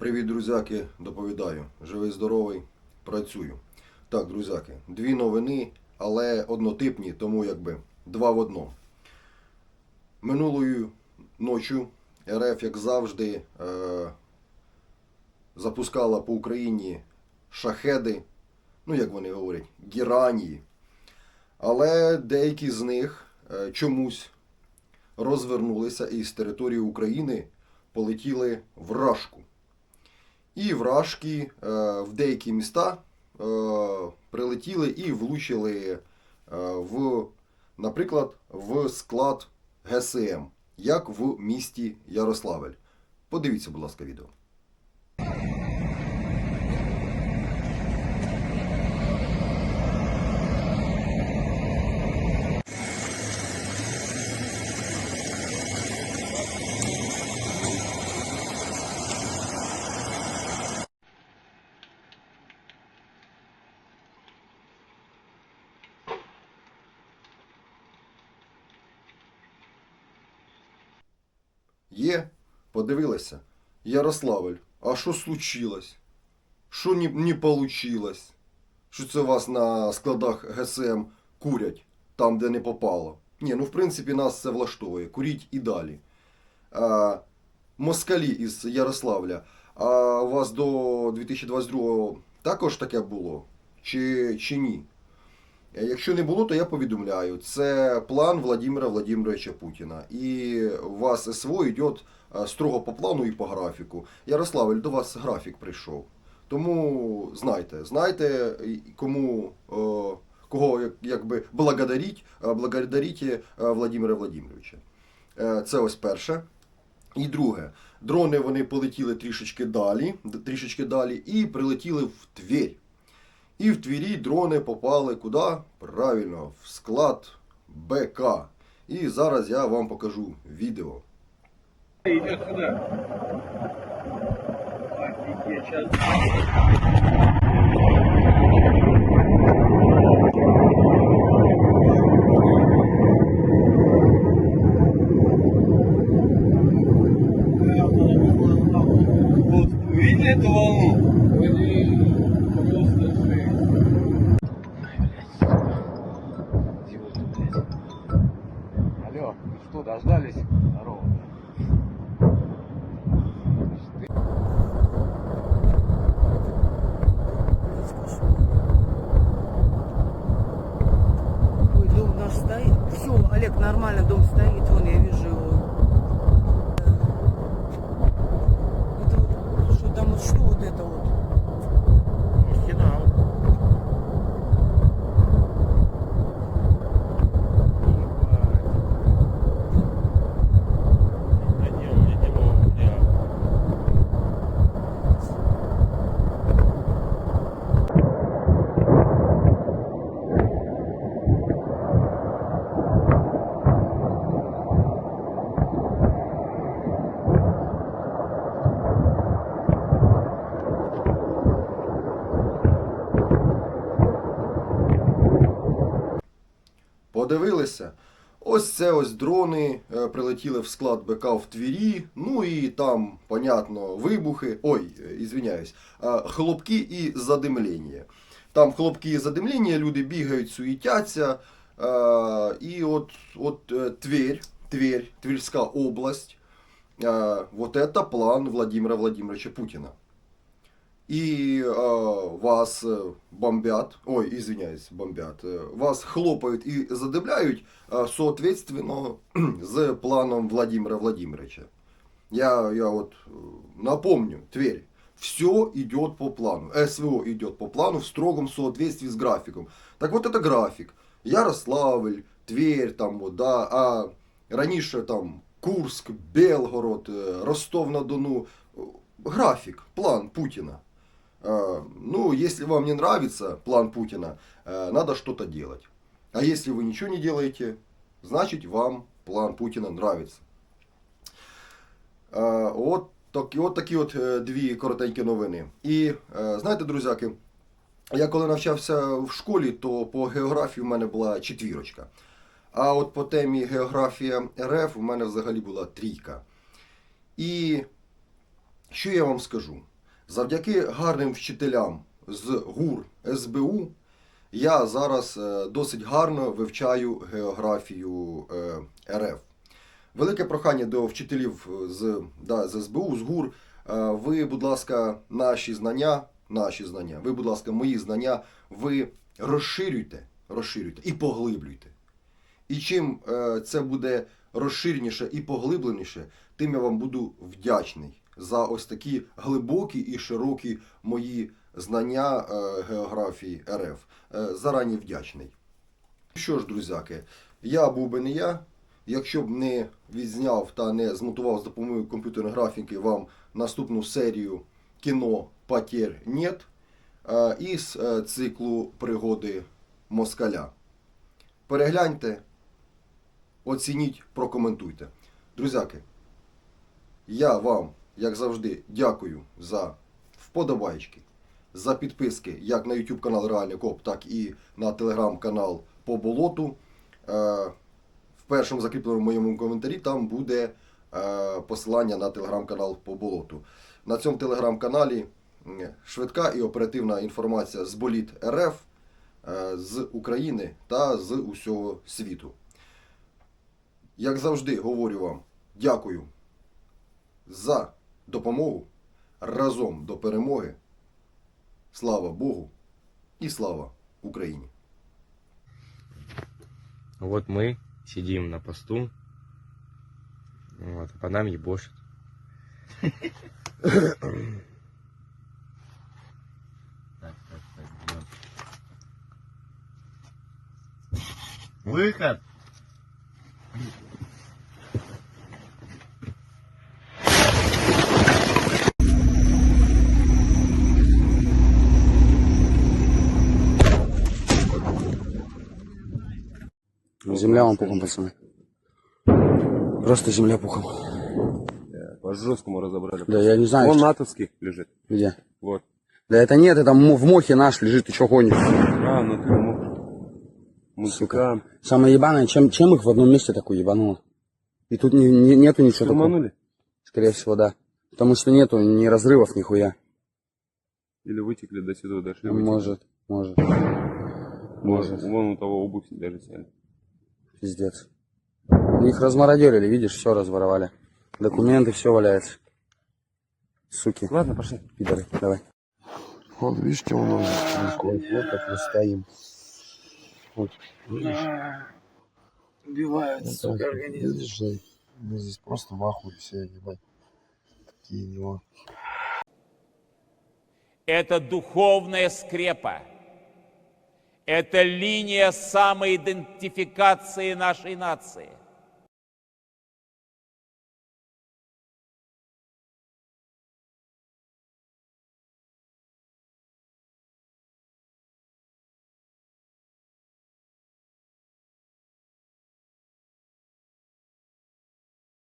Привіт, друзяки, доповідаю. Живий, здоровий, працюю. Так, друзяки, дві новини, але однотипні, тому якби два в одному. Минулою ночі РФ, як завжди, е- запускала по Україні шахеди, ну як вони говорять, гіранії. Але деякі з них е, чомусь розвернулися і з території України полетіли в Рашку. І вражки е, в деякі міста е, прилетіли і влучили е, в, наприклад, в склад ГСМ, як в місті Ярославель. Подивіться, будь ласка, відео. Є, подивилися. Ярославель, а що случилось? Що не, не получилось? Що це вас на складах ГСМ курять там, де не попало? Ні, ну в принципі нас це влаштовує. Куріть і далі. А, москалі із Ярославля. А у вас до 2022 також таке було? Чи, чи ні? Е, Якщо не було, то я повідомляю. Це план Владимира Владимировича Путіна. І у вас СВО йде строго по плану і по графіку. Ярославель, до вас графік прийшов. Тому знайте, знайте, кому е, кого якби благодаріть, е, благодаріть Владимира Владимировича. Це ось перше. І друге, дрони вони полетіли трішечки далі, трішечки далі і прилетіли в Тверь. І в Твірі дрони попали куди? Правильно, в склад БК. І зараз я вам покажу відео. Йде сюди. Что, дождались? Здорово. Дом наш. Все, Олег, нормально, дом стоит. Вон, я вижу его. Это вот, что там вот, что вот это вот? Подивилися. Ось це ось дрони е, прилетіли в склад БК в Твері. Ну і там, понятно, вибухи. Ой, ізвиняюсь, е, хлопки і задимлення. Там хлопки і задимлення, люди бігають, суетяться. Е, І от, от Тверь, Тверь, Тверська область. Вот это план Владимира Владимировича Путина. И э, вас бомбят, ой, извиняюсь, бомбят, э, вас хлопають і задивляють, э, соответственно, з планом Владимира Владимировича. Я, я вот э, напомню, Тверь, все идет по плану, СВО идет по плану в строгом соответствии с графиком. Так вот это график. Ярославль, Тверь, там, вот, да, а раніше там Курск, Белгород, Ростов-на-Дону. График, план Путина. Э, Ну, если вам не нравится план Путина, э, надо что-то делать. А если вы ничего не делаете, значит вам план Путина нравится. Е, От, такі, от такі от е, дві коротенькі новини. І е, знаєте, друзяки, я коли навчався в школі, то по географії в мене була четвірочка. А от по темі географія РФ у мене взагалі була трійка. І що я вам скажу? Завдяки гарним вчителям з ГУР СБУ я зараз е, досить гарно вивчаю географію е, РФ. Велике прохання до вчителів з, да, з СБУ, з ГУР. Е, Ви, будь ласка, наші знання, наші знання, ви, будь ласка, мої знання, ви розширюйте, розширюйте і поглиблюйте. І чим це буде розширеніше і поглибленіше, тим я вам буду вдячний за ось такі глибокі і широкі мої знання е, географії РФ. Е, зарані вдячний. Що ж, друзяки, я був би не я. Якщо б не відзняв та не змонтував з допомогою комп'ютерної графіки вам наступну серію кіно Патєр Нет е, із циклу пригоди Москаля. Перегляньте, оцініть, прокоментуйте. Друзяки, я вам, як завжди, дякую за вподобайки, за підписки як на YouTube канал Реальний Коп, так і на телеграм-канал по болоту. Е, В першому закріпленому моєму коментарі там буде е, посилання на телеграм-канал по болоту. На цьому телеграм-каналі швидка і оперативна інформація з боліт РФ, е, з України та з усього світу. Як завжди, говорю вам дякую за допомогу разом до перемоги. Слава Богу і слава Україні! Вот мы сидим на посту. Вот, а по нам ебошит. Выход! Земля вам пухом, пацаны. Просто земля пухом. По жесткому разобрали. Да, я не знаю, Вон что- натовский лежит. где. Вот. Да это нет, это в мохе наш лежит, ты что гонишь? А, ну ты мог. Музыка. Самое ебаное, чем, чем их в одном месте такое ебануло? И тут не- не- нету ничего такого. Штурманули? Скорее всего, да. Потому что нету ни разрывов, нихуя. Или вытекли до сюда, дошли. вытекли. Может, может. Может. вон у того обувь даже сняли. Пиздец. Их размародерили, видишь, все разворовали. Документы, все валяется. Суки, Ладно, пошли. пидоры, давай. Вот видите, у нас вот, вот как мы стоим. Вот, видишь? Убивают, Вот сука, организм. видишь, мы здесь просто в ахуе все, ебать. Такие дела. Это духовная скрепа. Это линия самоидентификации нашей нации.